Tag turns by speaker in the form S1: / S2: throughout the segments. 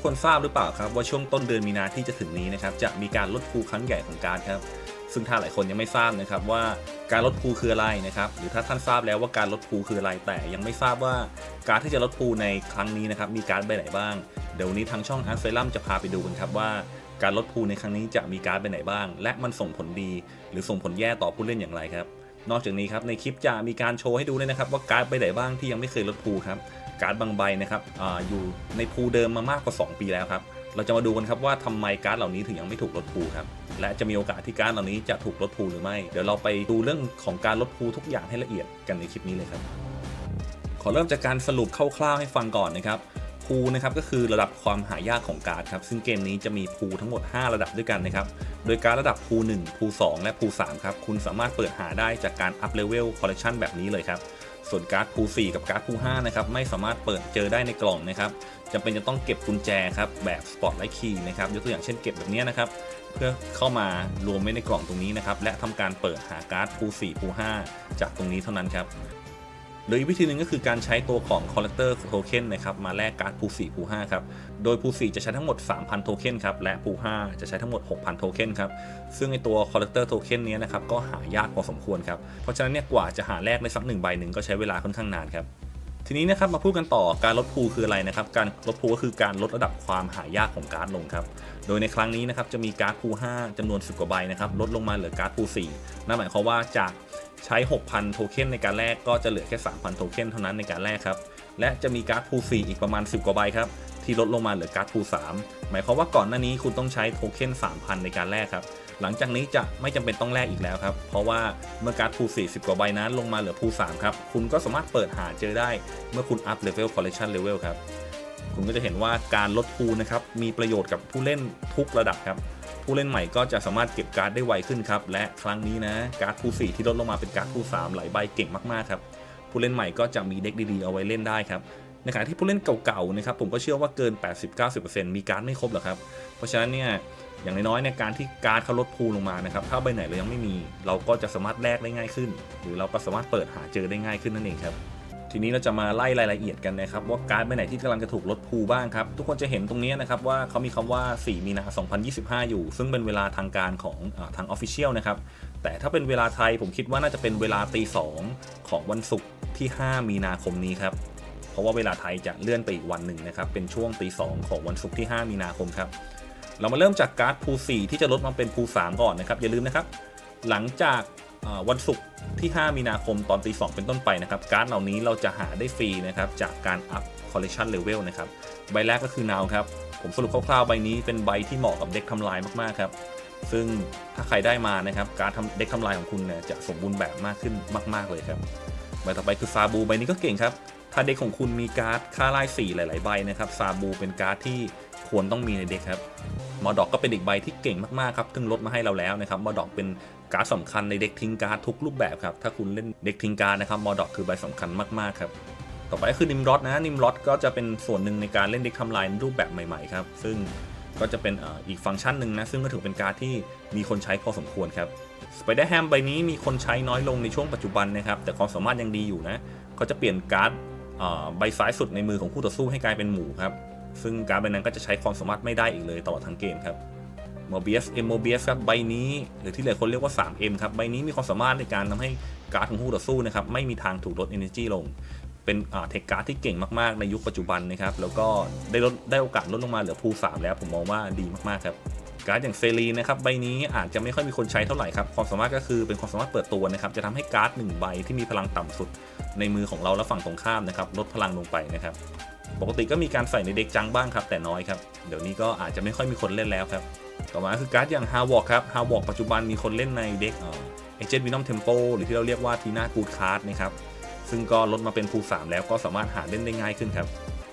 S1: กคนทราบหรือเปล่าครับว่าช่วงต้นเดือนมีนาที่จะถึงนี้นะครับจะมีการลดภูครั้งใหญ่ของการดครับซึ่งถ้าหลายคนยังไม่ทราบนะครับว่าการลดภูคืออะไรนะครับ หรือถ้าท่านทราบแล้วว่าการลดภูคืออะไรแต่ยังไม่ทราบว่าการดที่จะลดภูในครั้งนี้นะครับมีการ์ดใบไหนบ้าง เดี๋ยววันนี้ทางช่องอาร์เซลัมจะพาไปดูกันครับว่าการลดภูในครั้งนี้จะมีการ์ดใบไหนบ้าง และมันส่งผลดี หรือส่งผลแย่ต่อผู้เล่นอย่างไรครับ นอกจากนี้ครับในคลิปจะมีการโชว์ให้ดูเลยนะครับว่าการ์ดใบไหนบ้างที่ยังไม่เคยลดภูครับ การ์ดบางใบนะครับออยู่ในภูเดิมมามากกว่า 2 ปีแล้วครับ เราจะมาดูกันครับว่าทำไมการ์ดเหล่านี้ถึงยังไม่ถูกลดภูครับ และจะมีโอกาสที่การ์ดเหล่านี้จะถูกลดภูหรือไม่ เดี๋ยวเราไปดูเรื่องของการลดภูทุกอย่างให้ละเอียดกันในคลิปนี้เลยครับ ขอเริ่มจากการสรุปคร่าวๆให้ฟังก่อนนะครับภูนะครับก็คือระดับความหายากของการ์ดครับ ซึ่งเกมนี้จะมีภูทั้งหมด 5 ระดับด้วยกันนะครับ โดยการดระดับภู1ภู2และภู3ครับ คุณสามารถเปิดหาได้จากการอัพเลเวลคอลเลคชันแบบนี้เลยครับ ส่วนการ์ดภู4กับการ์ดภู5นะครับไม่สามารถเปิดเจอได้ในกล่องนะครับจำเป็นจะต้องเก็บกุญแจครับแบบสปอตไลท์คีย์นะครับยกตัวอย่างเช่นเก็บแบบนี้นะครับเพื่อเข้ามารวมไว้ในกล่องตรงนี้นะครับและทำการเปิดหาการ์ดภู4ภู5จากตรงนี้เท่านั้นครับ หรืออีกวิธีหนึ่งก็คือการใช้ตัวของ Collector Token นะครับมาแลกการ์ดภู4ภู5ครับ โดยภู4จะใช้ทั้งหมด 3,000 โทเค็นครับ และภู5จะใช้ทั้งหมด 6,000 โทเค็นครับ ซึ่งในตัว Collector Token เนี้ยนะครับก็หายากพอสมควรครับ เพราะฉะนั้นเนี่ยกว่าจะหาแลกได้สักหนึ่งใบหนึ่งก็ใช้เวลาค่อนข้างนานครับ ทีนี้นะครับมาพูดกันต่อการลดภูคืออะไรนะครับ การลดภูก็คือการลดระดับความหายากของการ์ดลงครับ โดยในครั้งนี้นะครับจะมีการ์ดภู5จำนวน 10 กว่าใบนะครับลดลงมาเหลือการ์ดภู4นั่นหมายความว่าจากใช้ 6,000 โทเค็นในการแลกก็จะเหลือแค่ 3,000 โทเค็นเท่านั้นในการแลกครับ และจะมีการ์ดภู4อีกประมาณ 10 กว่าใบครับที่ลดลงมาเหลือการ์ดภู3หมายความว่าก่อนหน้านี้คุณต้องใช้โทเค็น3,000 ในการแลกครับ หลังจากนี้จะไม่จำเป็นต้องแลกอีกแล้วครับ เพราะว่าเมื่อการ์ดภู40 กว่าใบนั้นลงมาเหลือภู3ครับ คุณก็สามารถเปิดหาเจอได้เมื่อคุณอัพเลเวลคอลเลคชันเลเวลครับ คุณก็จะเห็นว่าการลดภูนะครับมีประโยชน์กับผู้เล่นทุกระดับครับ ผู้เล่นใหม่ก็จะสามารถเก็บการ์ดได้ไวขึ้นครับ และครั้งนี้นะการ์ดภู4ที่ลดลงมาเป็นการ์ดภู3หลายใบเก่งมากๆครับผู้เล่นใหม่ก็จะมีเด็กดีๆเอาไว้เล่นได้ครับ ในขณะที่ผู้เล่นเก่าๆนะครับผมก็เชื่อว่าเกิน 80-90%มีการ์ดไม่ครบหรอกครับ เพราะฉะนั้นเนี่ยอย่างน้อยๆในการที่การ์ดเขาลดภูลงมานะครับถ้าใบไหนเรายังไม่มีเราก็จะสามารถแลกได้ง่ายขึ้น หรือเราก็สามารถเปิดหาเจอได้ง่ายขึ้นนั่นเองครับทีนี้เราจะมาไล่รายละเอียดกันนะครับว่าการ์ดใบไหนที่กำลังจะถูกลดภูบ้างครับทุกคนจะเห็นตรงนี้นะครับว่าเขามีคำว่า 4 มีนา2025 อยู่ ซึ่งเป็นเวลาทางการของอทางออฟฟิเชียลนะครับแต่ถ้าเป็นเวลาไทยผมคิดว่าน่าจะเป็นเวลาตีสองของวันศุกร์ที่ 5 มีนาคมนี้ครับ ราะว่าเวลาไทยจะเลื่อนไปอีกวันหนึ่งนะครับ เป็นช่วงตีสองของวันศุกร์ที่ 5 มีนาคมครับ เรามาเริ่มจากการ์ดภู4ที่จะลดมาเป็นภู3ก่อนนะครับ อย่าลืมนะครับ หลังจากวันศุกร์ที่ 5 มีนาคมตอนตี2เป็นต้นไปนะครับการ์ดเหล่านี้เราจะหาได้ฟรีนะครับจากการอัพคอลเลคชันเลเวลนะครับใบแรกก็คือนาวครับ ผมสรุปคร่าวๆใบนี้เป็นใบที่เหมาะกับเด็กทำลายมากๆครับซึ่งถ้าใครได้มานะครับการทำเด็กทำลายของคุณเนี่ยจะสมบูรณ์แบบมากขึ้นมาก ๆเลยครับใบต่อไปคือซาบูใบนี้ก็เก่งครับ ถ้าเด็กของคุณมีการ์ดค่าไล่สีหลาย ๆ ใบนะครับซาบูเป็นการ์ดที่ควรต้องมีในเด็กครับมอดอกก็เป็นอีกใบที่เก่งมากๆครับซึ่งลดมาให้เราแล้วนะครับมอดอกเป็นการ์ดสำคัญในเด็กทิ้งการ์ดทุกรูปแบบครับถ้าคุณเล่นเด็กทิ้งการ์ดนะครับมอดอกคือใบสำคัญมากๆครับต่อไปก็คือนิมรอดนะนิมรอดก็จะเป็นส่วนหนึ่งในการเล่นเด็กทำลายรูปแบบใหม่ๆครับซึ่งก็จะเป็นอีกฟังก์ชันหนึ่งนะซึ่งก็ถือเป็นการ์ดที่มีคนใช้พอสมควรครับสไปเดอร์แฮมใบนี้มีคนใช้น้อยลงในช่วงปัจจุบันนะครับแต่ความสามารถยังดีอยู่นะเขาจะเปลี่ยนการ์ด ใบซ้ายสุดในมือของคู่ต่อสู้ให้กลายเป็นหมูครับ ซึ่งการดใบนั้นก็จะใช้ความสามารถไม่ได้อีกเลยตลอดทั้งเกมครับ m o b i u s M m o b i u s ครับใบนี้หรือที่หลายคนเรียกว่า 3M ครับใบนี้มีความสามารถในการทำให้การ์ดของคู่ต่อสู้นะครับไม่มีทางถูกลด energy ลง เป็นเทคการ์ดที่เก่งมากๆ ในยุคปัจจุบันนะครับแล้วก็ได้ลดได้โอกาสลดลงมาเหลือภู3แล้วผมมองว่าดีมากๆครับ การ์ดอย่างเซรีนะครับใบนี้อาจจะไม่ค่อยมีคนใช้เท่าไหร่ครับความสามารถก็คือเป็นความสามารถเปิดตัวนะครับจะทำให้การ์ดหนึ่งใบที่มีพลังต่ำสุดในมือของเราและฝั่งตรงข้ามนะครับลดพลังลงไปนะครับปกติก็มีการใส่ในเด็กจังบ้างครับแต่น้อยครับเดี๋ยวนี้ก็อาจจะไม่ค่อยมีคนเล่นแล้วครับต่อมาคือการ์ดอย่างฮาวอกครับฮาวอกปัจจุบันมีคนเล่นในเด็กเอเจนต์วินอมเทมโปหรือที่เราเรียกว่าทีน่ากูดคาร์ดนะครับซึ่งก็ลดมาเป็นภู3แล้วก็สามารถหาเล่นได้ง่ายขึ้นครับ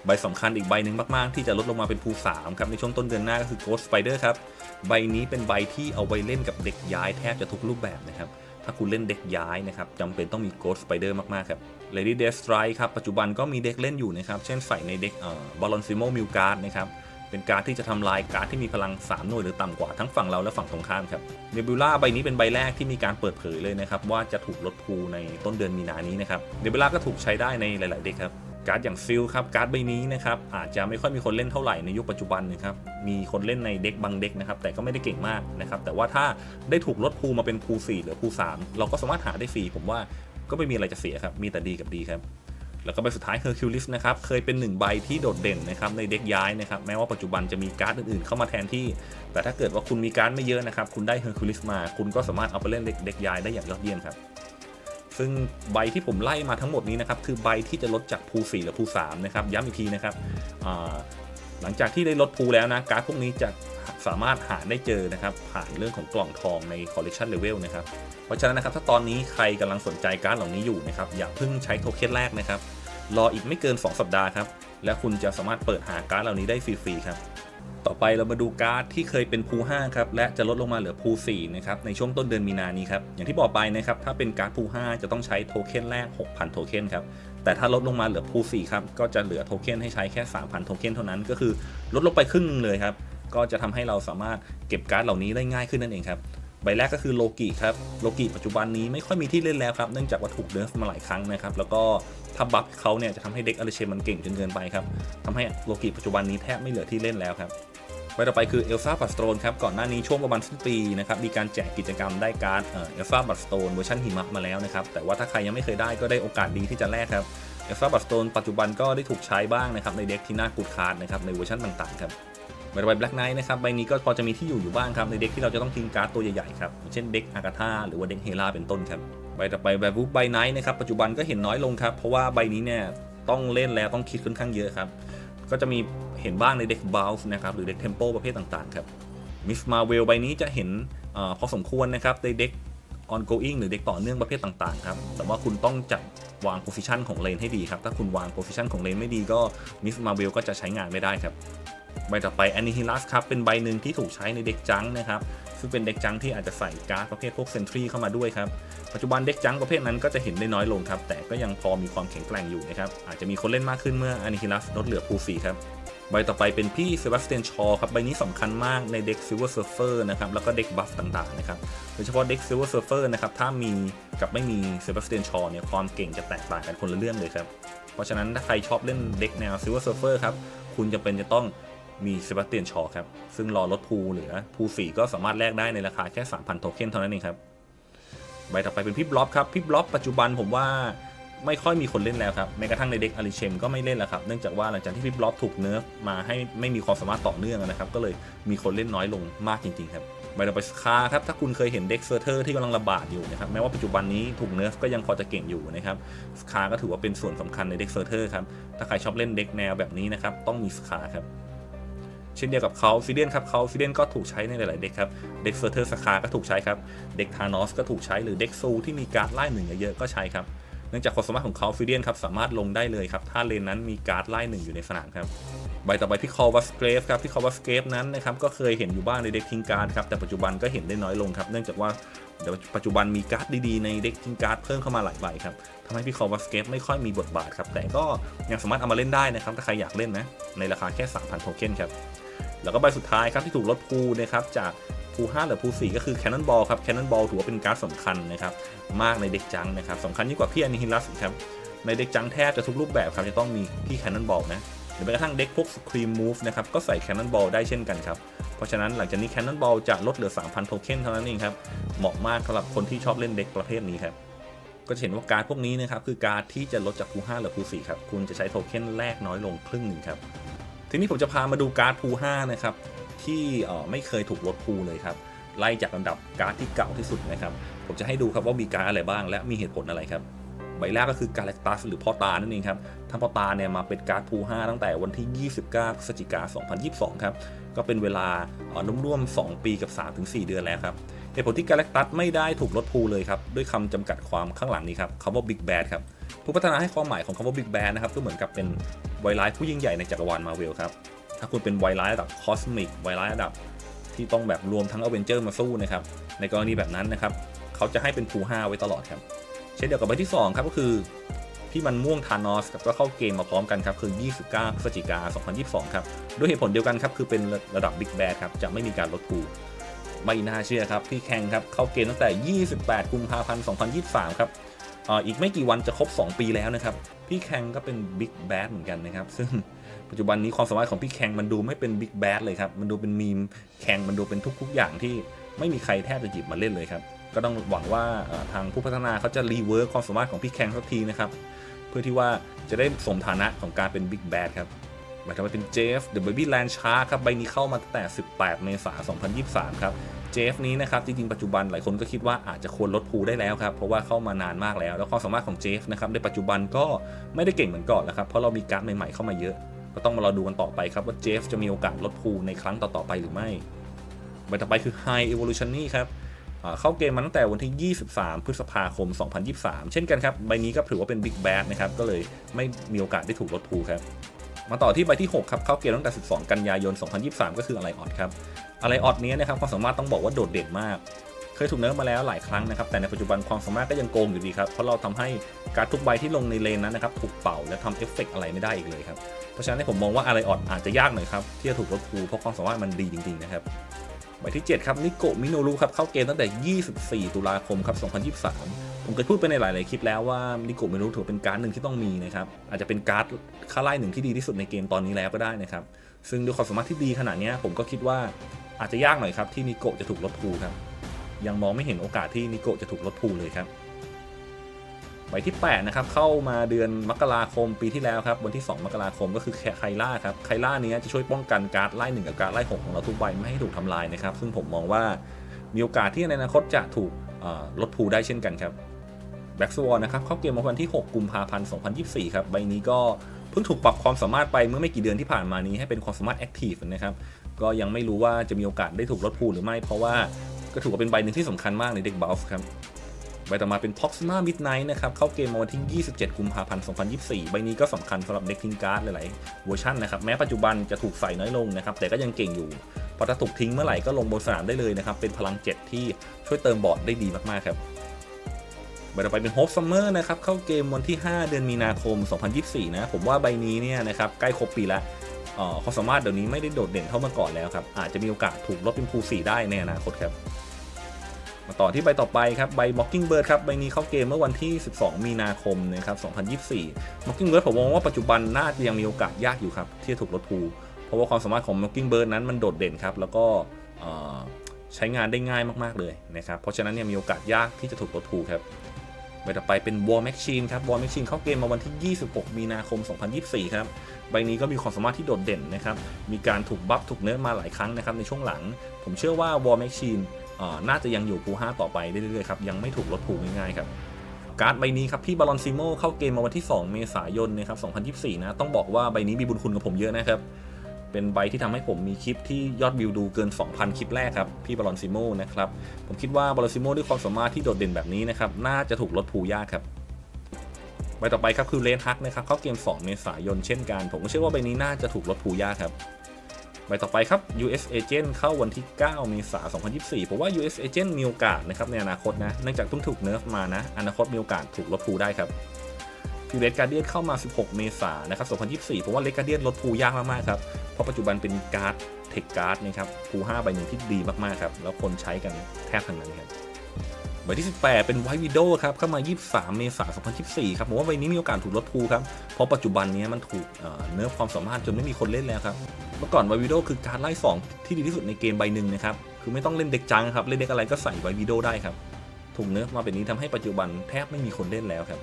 S1: ใบสำคัญอีกใบหนึ่งมาก ๆ ที่จะลดลงมาเป็นภู3ครับในช่วงต้นเดือนหน้าก็คือ Ghost Spider ครับ ใบนี้เป็นใบที่เอาไว้เล่นกับเด็กย้ายแทบจะทุกรูปแบบนะครับ ถ้าคุณเล่นเด็กย้ายนะครับจำเป็นต้องมี Ghost Spider มาก ๆ ครับ Lady Death Strike ครับ ปัจจุบันก็มีเด็กเล่นอยู่นะครับ เช่นใส่ในเด็กเอ่อ Ballonsimo m i l g a r d นะครับเป็นการดที่จะทำลายการ์ดที่มีพลัง 3 หน่วยหรือต่ำกว่าทั้งฝั่งเราและฝั่งตรงข้ามครับ Nebula ใบนี้เป็นใบแรกที่มีการเปิดเผยเลยนะครับว่าจะถูกลดภูในต้นเดือนมีนานี้นะครับ Nebula ก็ถูกใช้ได้ในหลาย ๆ เด็กครับ การ์ดอย่างซิลครับการ์ดใบนี้นะครับอาจจะไม่ค่อยมีคนเล่นเท่าไหร่ในยุคปัจจุบันนะครับมีคนเล่นในเด็กบางเด็กนะครับแต่ก็ไม่ได้เก่งมากนะครับแต่ว่าถ้าได้ถูกลดภูมาเป็นภู4หรือภู3เราก็สามารถหาได้ฟรีผมว่าก็ไม่มีอะไรจะเสียครับมีแต่ดีกับดีครับแล้วก็ใบสุดท้าย Hercules นะครับเคยเป็นหนึ่งใบที่โดดเด่นนะครับในเด็กย้ายนะครับแม้ว่าปัจจุบันจะมีการ์ดอื่นๆ เข้ามาแทนที่ แต่ถ้าเกิดว่าคุณมีการ์ดไม่เยอะนะครับคุณได้ Hercules มา คุณก็สามารถเอาไปเล่นเด็กเด็กย้ายได้อย่างยอดเยี่ยมครับ ซึ่งใบที่ผมไล่มาทั้งหมดนี้นะครับคือใบที่จะลดจากภู4หรือภู3นะครับย้ำอีกทีนะครับหลังจากที่ได้ลดภูแล้วนะการ์ดพวกนี้จะสามารถหาได้เจอนะครับผ่านเรื่องของกล่องทองใน Collection Level นะครับเพราะฉะนั้นนะครับถ้าตอนนี้ใครกำลังสนใจการ์ดเหล่านี้อยู่นะครับอย่าเพิ่งใช้โทเค็นแรกนะครับรออีกไม่เกิน 2 สัปดาห์ครับและคุณจะสามารถเปิดหาการ์ดเหล่านี้ได้ฟรีๆครับ ต่อไปเรามาดูการ์ดที่เคยเป็นภู5ครับและจะลดลงมาเหลือภู4นะครับในช่วงต้นเดือนมีนานี้ครับอย่างที่บอกไปนะครับถ้าเป็นการ์ดภู5จะต้องใช้โทเค็นแรก 6,000 โทเค็นครับแต่ถ้าลดลงมาเหลือภู4ครับก็จะเหลือโทเค็นให้ใช้แค่ 3,000 โทเค็นเท่านั้นก็คือลดลงไปครึ่งนึงเลยครับก็จะทำให้เราสามารถเก็บการ์ดเหล่านี้ได้ง่ายขึ้นนั่นเองครับ ใบแรกก็คือโลกิครับโลกิปัจจุบันนี้ไม่ค่อยมีที่เล่นแล้วครับเนื่องจากว่าถูกเนิร์ฟมาหลายครั้งนะครับแล้วก็ถ้าบัฟเขาเนี่ยจะทำให้เด็กอเลเชมันเก่งจนเกินไปครับทำให้โลกิปัจจุบันนี้แทบไม่เหลือที่เล่นแล้วครับใบต่อไปคือเอลซ่าบัตสโตนครับก่อนหน้านี้ช่วงประมาณสิ้นปีนะครับมีการแจกกิจกรรมได้การเอลซ่าบัตสโตนเวอร์ชันหิมะมาแล้วนะครับแต่ว่าถ้าใครยังไม่เคยได้ก็ได้โอกาสดีที่จะแลกครับเอลซ่าบัตสโตนปัจจุบันก็ได้ถูกใช้บ้างนะครับในเด็กที่น่ากูดคาร์ดนะครับในเวอร์ชันต่างๆครับ ใบต่อไปแบล็กไนท์นะครับใบนี้ก็พอจะมีที่อยู่อยู่บ้างครับในเด็กที่เราจะต้องทิ้งการ์ดตัวใหญ่ๆครับเช่นเด็กอากาธาหรือว่าเด็กเฮล่าเป็นต้นครับใบต่อไปแบบวูฟใบไนท์นะครับปัจจุบันก็เห็นน้อยลงครับเพราะว่าใบนี้เนี่ยต้องเล่นแล้วต้องคิดค่อนข้างเยอะครับก็จะมีเห็นบ้างในเด็กบ o ลส์นะครับหรือเด็กเทมโปประเภทต่างๆครับมิสมาเวลใบนี้จะเห็นอพอสมควรนะครับในเด็ก ongoing หรือเด็กต่อเนื่องประเภทต่างๆครับแต่ว่าคุณต้องจัดวาง position ของเลนให้ดีครับถ้าคุณวาง position ของเลนไม่ดีก็มิสมาเวลก็จะใช้งานไม่ได้ครับ ใบต่อไป a n n i h i l u s ครับเป็นใบหนึ่งที่ถูกใช้ในเด็กจังนะครับซึ่งเป็นเด็กจังที่อาจจะใส่การ์ดประเภทพวกเซนทรีเข้ามาด้วยครับปัจจุบันเด็กจังประเภทนั้นก็จะเห็นได้น้อยลงครับ แต่ก็ยังพอมีความแข็งแกร่งอยู่นะครับอาจจะมีคนเล่นมากขึ้นเมื่อ a n n i h i l u s ลดเหลือภูสีครับใบต่อไปเป็นพี่เซบาสเตียนชอครับใบนี้สำคัญมากในเด็กซิลเวอร์เซิร์ฟเฟอร์นะครับแล้วก็เด็กบัฟต่างๆนะครับโดยเฉพาะเด็กซิลเวอร์เซิร์ฟเฟอร์นะครับถ้ามีกับไม่มีเซบาสเตียนชอเนี่ยความเก่งจะแตกต่างกันคนละเรื่องเลยครับเพราะฉะนั้นถ้าใครชอบเล่นเด็กแนวซิลเวอร์เซิร์ฟเฟอร์ครับคุณจะเป็นจะต้อง มีเซบาสเตียนชอครับ ซึ่งรอลดภูเหลือภูสี่ก็สามารถแลกได้ในราคาแค่ 3,000 โทเค็นเท่านั้นเองครับ ใบต่อไปเป็นพี่บล็อบครับพี่บล็อบปัจจุบันผมว่าไม่ค่อยมีคนเล่นแล้วครับ แม้กระทั่งในเด็กอาริเชมก็ไม่เล่นแล้วครับ เนื่องจากว่าหลังจากที่พี่บล็อบถูกเนิร์ฟมาให้ไม่มีความสามารถต่อเนื่องนะครับ ก็เลยมีคนเล่นน้อยลงมากจริงๆครับใบต่อไปสคาครับ ถ้าคุณเคยเห็นเด็กเซอร์เทอร์ที่กำลังระบาดอยู่นะครับ แม้ว่าปัจจุบันนี้ถูกเนิร์ฟก็ยังพอจะเก่งอยู่นะครับสคาก็ถือว่าเป็นส่วนสำคัญในเด็กเซอร์เทอร์ครับ ถ้าใครชอบเล่นเด็กแนวแบบนี้นะครับ ต้องมีสคาครับ เช่นเดียวกับเขาฟิเดียนครับเขาฟิเดียนก็ถูกใช้ในหลาย ๆ เด็กครับ เด็กเซอร์เทอร์สคาก็ถูกใช้ครับ เด็กทานอสก็ถูกใช้หรือเด็กซูที่มีการ์ดไล่หนึ่งเยอะ ๆ ก็ใช้ครับ เนื่องจากความสามารถของเขาฟิเดียนครับสามารถลงได้เลยครับถ้าเลนนั้นมีการ์ดไล่หนึ่งอยู่ในสนามครับใบต่อไปพี่คอวัสเกรฟครับพี่คอวัสเกรฟนั้นนะครับก็เคยเห็นอยู่บ้างในเด็กทิ้งการ์ดครับแต่ปัจจุบันก็เห็นได้น้อยลงครับเนื่องจากว่าเดี๋ยวปัจจุบันมีการ์ดดีๆในเด็กทิ้งการ์ดเพิ่มเข้ามาหลายใบครับทำให้พี่คอวัสเกรฟไม่ค่อยมีบทบาทครับแต่ก็ยังสามารถเอามาเล่นได้นะครับถ้าใครอยากเล่นนะในราคาแค่ 3,000 โทเค็นครับ แล้วก็ใบสุดท้ายครับที่ถูกลดภูนะครับจากภู5เหรือภู4ก็คือแคนนอนบอลครับแคนนอนบอลถือว่าเป็นการ์ดสำคัญนะครับมากในเด็กจังนะครับสำคัญยิ่งกว่าพี่อนิฮิลัสครับในเด็กจังแทบจะทุกรูปแบบครับจะต้องมีพี่แคนนอนบอลนะหรือแม้กระทั่งเด็กพวกสครีมมูฟนะครับก็ใส่แคนนอนบอลได้เช่นกันครับเพราะฉะนั้นหลังจากนี้แคนนอนบอลจะลดเหลือ 3,000 โทเค็นเท่านั้นเองครับเหมาะมากสำหรับคนที่ชอบเล่นเด็กประเภทนี้ครับก็จะเห็นว่าการพวกนี้นะครับคือการที่จะลดจากภู5เหรือภู4ครับคุณจะใช้โทเค็นแรกน้อยลงครึ่งหนึ่งครับ ทีนี้ผมจะพามาดูการ์ดภู5นะครับที่ไม่เคยถูกลดภูเลยครับไล่จากลำดับการ์ดที่เก่าที่สุดนะครับ ผมจะให้ดูครับว่ามีการ์ดอะไรบ้าง และมีเหตุผลอะไรครับ ใบแรกก็คือการเล็กตัสหรือพ่อตานั่นเองครับท่านพ่อตาเนี่ยมาเป็นการ์ดภู5ตั้งแต่วันที่ 29พฤศจิกายน2022 ครับ ก็เป็นเวลาร่วมๆ2ปีกับ 3-4 เดือนแล้วครับเหตุผลที่การเล็กตัสไม่ได้ถูกลดภูเลยครับ ด้วยคำจำกัดความข้างหลังนี้ครับคำว่า Big Bad ครับ ผู้พัฒนาให้ความหมายของคำว่า Big Bad นะครับก็เหมือนกับเป็น ไวรัสผู้ยิ่งใหญ่ในจักรวาลมาเวลครับ ถ้าคุณเป็นไวรัสระดับคอสมิกไวรัสระดับ ที่ต้องแบบรวมทั้งอเวนเจอร์มาสู้นะครับ ในกรณีแบบนั้นนะครับ เขาจะให้เป็นภู5ไว้ตลอดครับ เช่นเดียวกับใบที่ 2 ครับก็คือพี่มันม่วงทานอสครับก็เข้าเกมมาพร้อมกันครับ คือ 29พฤศจิกา2022 ครับ ด้วยเหตุผลเดียวกันครับ คือเป็นระดับบิ๊กแบดครับ จะไม่มีการลดภูไม่น่าเชื่อครับ พี่แข่งครับ เข้าเกมตั้งแต่ 28 กุมภาพันธ์ 2023 ครับ อ่ออีกไม่กี่วันจะครบ 2 ปีแล้วนะครับ พี่แคงก็เป็นบิ๊กแบดเหมือนกันนะครับ ซึ่งปัจจุบันนี้ความสามารถของพี่แคงมันดูไม่เป็นบิ๊กแบดเลยครับ มันดูเป็นมีมแคงมันดูเป็นทุก ๆ อย่างที่ไม่มีใครแทบจะหยิบมาเล่นเลยครับ ก็ต้องหวังว่าทางผู้พัฒนาเขาจะรีเวิร์คความสามารถของพี่แคงสักทีนะครับ เพื่อที่ว่าจะได้สมฐานะของการเป็นบิ๊กแบดครับหมายถึงว่าเป็นเจฟเดอะเบบี้แลนชาร์ครับ ใบนี้เข้ามาตั้งแต่ 18 เมษายน 2023 ครับ เจฟนี้นะครับจริงๆปัจจุบันหลายคนก็คิดว่าอาจจะควรลดพูได้แล้วครับเพราะว่าเข้ามานานมากแล้ว แล้วความสามารถของเจฟนะครับในปัจจุบันก็ไม่ได้เก่งเหมือนก่อนแล้วครับเพราะเรามีการ์ดใหม่ๆเข้ามาเยอะ ก็ต้องมารอดูกันต่อไปครับว่าเจฟจะมีโอกาสลดพูในครั้งต่อๆไปหรือไม่ใบต่อไปคือ High Evolution นี่ครับเข้าเกมมาตั้งแต่วันที่ 23 พฤษภาคม 2023 เช่นกันครับ ใบนี้ก็ถือว่าเป็นบิ๊กแบดนะครับ ก็เลยไม่มีโอกาสได้ถูกลดพูครับ มาต่อที่ใบที่ 6 ครับ เข้าเกมตั้งแต่ 12 กันยายน 2023 ก็คืออะไรออดครับ อะไรออดนี้นะครับความสามารถต้องบอกว่าโดดเด่นมาก เคยถูกเนิร์ฟมาแล้วหลายครั้งนะครับแต่ในปัจจุบันความสามารถก็ยังโกงอยู่ดีครับเพราะเราทำให้การทุกใบที่ลงในเลนนั้นนะครับถูกเป่าและทำเอฟเฟกต์อะไรไม่ได้อีกเลยครับเพราะฉะนั้นผมมองว่าอะไรออดอาจจะยากหน่อยครับที่จะถูกลดพูเพราะความสามารถมันดีจริงๆนะครับใบที่ 7 ครับนิโกมิโนรุครับเข้าเกมตั้งแต่ 24 ตุลาคมครับ 2023 ผมเคยพูดไปในหลาย ๆ คลิปแล้วว่านิโกมิโนรุถือเป็นการ์ดหนึ่งที่ต้องมีนะครับ อาจจะเป็นการ์ดค่าไล่หนึ่งที่ดีที่สุดในเกมตอนนี้แล้วก็ได้นะครับ ซึ่งด้วยความสามารถที่ดีขนาดนี้ผมก็คิดว่า อาจจะยากหน่อยครับที่นิโกะจะถูกลดพูครับ ยังมองไม่เห็นโอกาสที่นิโกะจะถูกลดพูเลยครับใบที่8นะครับเข้ามาเดือนมกราคมปีที่แล้วครับวันที่ 2 มกราคมก็คือไคล่าครับไคล่านี้จะช่วยป้องกันการ์ดไล่1กับการ์ดไล่6ของเราทุกใบไม่ให้ถูกทำลายนะครับ ซึ่งผมมองว่ามีโอกาสที่ในอนาคตจะถูกลดพูได้เช่นกันครับแบ็กสวอนะครับเข้าเกมมาวันที่ 6 กุมภาพันธ์ 2024 ครับ ใบนี้ก็เพิ่งถูกปรับความสามารถไปเมื่อไม่กี่เดือนที่ผ่านมานี้ให้เป็นความสามารถแอคทีฟนะครับ ก็ยังไม่รู้ว่าจะมีโอกาสได้ถูกลดพูลหรือไม่ เพราะว่าก็ถือว่าเป็นใบหนึ่งที่สำคัญมากในเด็กบัฟครับใบต่อมาเป็น Proxima Midnight นะครับ เข้าเกมวันที่ 27 กุมภาพันธ์ 2024 ใบนี้ก็สำคัญสำหรับเด็กทิ้งการ์ดหลาย ๆ เวอร์ชันนะครับ แม้ปัจจุบันจะถูกใส่น้อยลงนะครับ แต่ก็ยังเก่งอยู่พอถ้าถูกทิ้งเมื่อไหร่ก็ลงบนสนามได้เลยนะครับ เป็นพลัง 7 ที่ช่วยเติมบอร์ดได้ดีมาก ๆ ครับใบต่อไปเป็น Hope Summer นะครับ เข้าเกมวันที่ 5 เดือนมีนาคม 2024 นะ ผมว่าใบนี้เนี่ยนะครับใกล้ครบปีแล้ว ความสามารถเดี๋ยวนี้ไม่ได้โดดเด่นเท่าเมื่อก่อนแล้วครับ อาจจะมีโอกาสถูกลดเป็นภู4ได้ในอนาคตครับ มาต่อที่ใบต่อไปครับใบ Mockingbird ครับใบนี้เข้าเกมเมื่อวันที่ 12 มีนาคมนะครับ2024 Mockingbird ผมมองว่าปัจจุบันน่าจะยังมีโอกาสยากอยู่ครับที่จะถูกลดภูเพราะว่าความสามารถของ Mockingbird นั้นมันโดดเด่นครับแล้วก็ใช้งานได้ง่ายมากๆเลยนะครับเพราะฉะนั้นเนี่ยมีโอกาสยากที่จะถูกลดภูครับ ใบต่อไปเป็น War Machine ครับ War Machine เข้าเกมมาวันที่ 26 มีนาคม 2024 ครับ ใบนี้ก็มีความสามารถที่โดดเด่นนะครับ มีการถูกบัฟถูกเนิร์ฟมาหลายครั้งนะครับในช่วงหลัง ผมเชื่อว่า War Machine เอ่อน่าจะยังอยู่ภู5ต่อไปเรื่อยๆครับ ยังไม่ถูกลดภูง่ายๆครับการ์ดใบนี้ครับพี่บาลอนซิโมเข้าเกมมาวันที่ 2 เมษายนนะครับ 2024 นะ ต้องบอกว่าใบนี้มีบุญคุณกับผมเยอะนะครับ เป็นใบที่ทำให้ผมมีคลิปที่ยอดวิวดูเกิน 2,000 คลิปแรกครับ พี่บาลอนซิโมนะครับ ผมคิดว่าบาลอนซิโมด้วยความสามารถที่โดดเด่นแบบนี้นะครับ น่าจะถูกลดภูยากครับใบต่อไปครับคือเลนฮักนะครับเข้าเกม 2 เมษายนเช่นกัน ผมก็เชื่อว่าใบนี้น่าจะถูกลดภูยากครับใบต่อไปครับ US Agent เข้าวันที่ 9 เมษายน 2024 ผมว่า US Agent มีโอกาสนะครับในอนาคตนะ เนื่องจากเพิ่งถูกเนิร์ฟมานะ อนาคตมีโอกาสถูกลดพูได้ครับ พีเรดการเดียนเข้ามา 16 เมษายนนะครับ2024 ผมว่าเลดการเดียนลดพูยากมากๆครับ เพราะปัจจุบันเป็นการ์ดเทคการ์ดนะครับพู5ใบหนึ่งที่ดีมากๆครับ แล้วคนใช้กันแทบทั้งนั้นครับใบที่ 18 เป็นไววิดโ w ครับเข้ามา 23 เมษายน 2024 ครับผมว่าใบนี้มีโอกาสถูกลดพูครับ เพราะปัจจุบันนี้มันถูกเนิร์ฟความสามารถจนไม่มีคนเล่นแล้วครับ เมื่อก่อนไววิดโ w คือการไล่ 2 ที่ดีที่สุดในเกมใบหนึ่งนะครับ คือไม่ต้องเล่นเด็กจังครับ เล่นเด็กอะไรก็ใส่ไววิดโ w ได้ครับ ถูกเนิร์ฟมาเป็นนี้ทำให้ปัจจุบันแทบไม่มีคนเล่นแล้วครับ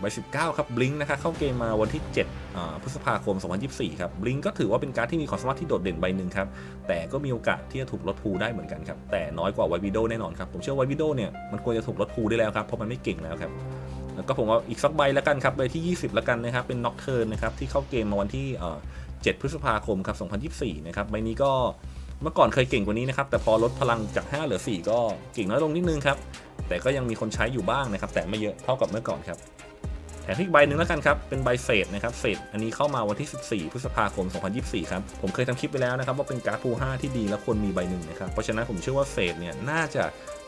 S1: ใบ19 ครับบลิงนะครับเข้าเกมมาวันที่7พฤษภาคม 2024 ครับบลิงก็ถือว่าเป็นการดที่มีความสามารถที่โดดเด่นใบหนึ่งครับ แต่ก็มีโอกาสที่จะถูกลดพูได้เหมือนกันครับ แต่น้อยกว่าไววิดโ w แน่นอนครับ ผมเชื่อไววิดโ w เนี่ยมันควรจะถูกลดพูได้แล้วครับ เพราะมันไม่เก่งแล้วครับ แล้วก็ผมว่าอีกสักใบแล้วกันครับใบที่ 20 แล้วกันนะครับ เป็นน็อกเทิร์นนะครับที่เข้าเกมมาวันที่เอ่อ7พฤษภาคมครับ 2024 นะครับใบนี้ก็เมื่อก่อนเคยเก่งกว่านี้นะครับ แต่พอลดพลังจาก 5 เหลือ 4 ก็เก่งน้อยลงนิดนึงครับ แต่ก็ยังมีคนใช้อยู่บ้างนะครับ แต่ไม่เยอะเท่ากับเมื่อก่อนครับ ถมอีกใบหนึ่งแล้วกันครับ เป็นใบเฟดนะครับ เฟดอันนี้เข้ามาวันที่ 14 พฤษภาคม 2024 ครับ ผมเคยทำคลิปไปแล้วนะครับ ว่าเป็นการ์ดพู5ที่ดีและควรมีใบหนึ่งนะครับ เพราะฉะนั้นผมเชื่อว่าเฟดเนี่ยน่าจะ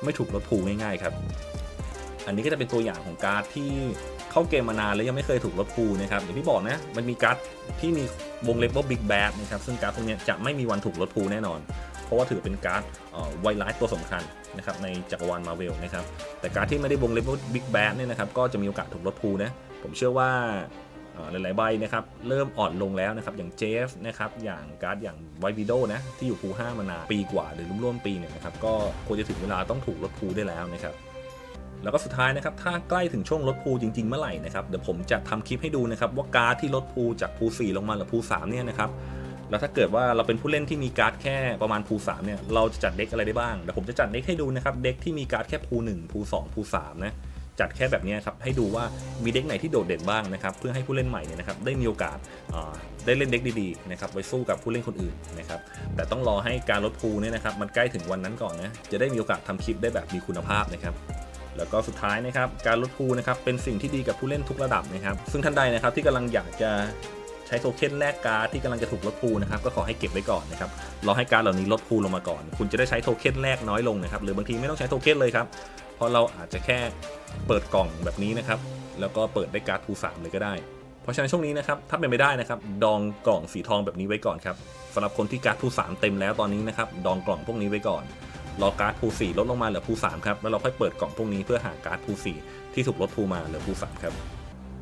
S1: ไม่ถูกลดพูง่ายๆครับ อันนี้ก็จะเป็นตัวอย่างของการ์ดที่เข้าเกมมานานแล้วยังไม่เคยถูกลดพูนะครับอย่างที่บอกนะ มันมีการ์ดที่มีวงเล็บว่าบิ๊กแบดนะครับซึ่งการ์ดพวกนี้จะไม่มีวันถูกลดพูแน่นอน เพราะว่าถือเป็นการ์ดไวไลท์ตัวสำคัญนะครับในจักรวาลมาเวลนะครับแต่การที่ไม่ได้วงเล็บว่าบิ๊กแบดเนี่ยนะครับก็จะมีโอกาสถูกลดพูนะ ผมเชื่อว่าหลายๆใบนะครับเริ่มอ่อนลงแล้วนะครับอย่างเจฟนะครับอย่างการ์ดอย่างไววิโดนะที่อยู่พูล5มานานปีกว่าหรือร่วมๆปีเนี่ยนะครับก็ควรจะถึงเวลาต้องถูกลดพูได้แล้วนะครับแล้วก็สุดท้ายนะครับถ้าใกล้ถึงช่วงลดพูจริงๆเมื่อไหร่นะครับเดี๋ยวผมจะทำคลิปให้ดูนะครับว่าการ์ดที่ลดพูจากพู4ลงมาเหลือพู3เนี่ยนะครับแล้วถ้าเกิดว่าเราเป็นผู้เล่นที่มีการ์ดแค่ประมาณพูล3เนี่ยเราจะจัดเด็กอะไรได้บ้างเดี๋ยวผมจะจัดเด็กให้ดูนะครับเด็กที่มีการ์ดแค่พูล1พู2พู3นะ จัดแค่แบบนี้ครับให้ดูว่ามีเด็กไหนที่โดดเด่นบ้างนะครับเพื่อให้ผู้เล่นใหม่เนี่ยนะครับได้มีโอกาสได้เล่นเด็กดีๆนะครับไว้สู้กับผู้เล่นคนอื่นนะครับแต่ต้องรอให้การลดพูเนี่ยนะครับมันใกล้ถึงวันนั้นก่อนนะจะได้มีโอกาสทำคลิปได้แบบมีคุณภาพนะครับแล้วก็สุดท้ายนะครับการลดพูนะครับเป็นสิ่งที่ดีกับผู้เล่นทุกระดับนะครับ ซึ่งท่านใดนะครับที่กำลังอยากจะใช้โทเค็นแลกการ์ดที่กำลังจะถูกลดพูนะครับก็ขอให้เก็บไว้ก่อนนะครับรอให้การเหล่านี้ลดพูลงมาก่อน คุณจะได้ใช้โทเค็นแลกน้อยลงนะครับหรือบางทีไม่ต้องใช้โทเค็นเลยครับ ราะเราอาจจะแค่เปิดกล่องแบบนี้นะครับ แล้วก็เปิดได้การ์ดพูสามเลยก็ได้ เพราะฉะนั้นช่วงนี้นะครับถ้าเป็นไม่ได้นะครับ ดองกล่องสีทองแบบนี้ไว้ก่อนครับสำหรับคนที่การ์ดพูสามเต็มแล้วตอนนี้นะครับดองกล่องพวกนี้ไว้ก่อนรอการ์ดพูสี่ลดลงมาเหลือพูสามครับ แล้วเราค่อยเปิดกล่องพวกนี้เพื่อหาการ์ดพูสี่ที่ถูกลดภูมาเหลือพูสามครับ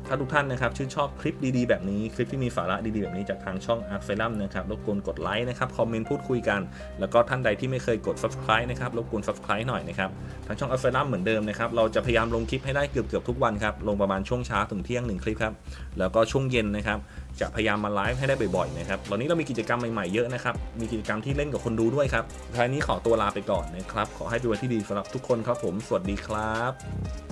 S1: ถ้าทุกท่านนะครับชื่นชอบคลิปดีๆแบบนี้คลิปที่มีสาระดีๆแบบนี้จากทางช่อง a r c e l u m นะครับรบกวนกดไลค์นะครับคอมเมนต์พูดคุยกัน แล้วก็ท่านใดที่ไม่เคยกด subscribe นะครับรบกวน subscribe หน่อยนะครับทางช่อง a r c e l u m เหมือนเดิมนะครับเราจะพยายามลงคลิปให้ได้เกือบๆทุกวันครับลงประมาณช่วงเช้าถึงเที่ยงหนึ่งคลิปครับแล้วก็ช่วงเย็นนะครับจะพยายามมาไลฟ์ให้ได้บ่อยๆนะครับตอนนี้เรามีกิจกรรมใหม่ๆเยอะนะครับมีกิจกรรมที่เล่นกับคนดูด้วยครับท้ายนี้ขอตัวลาไปก่อนนะครับขอให้เป็นวันที่ดีสำหรับทุกคนครับผมสวัสดีครับ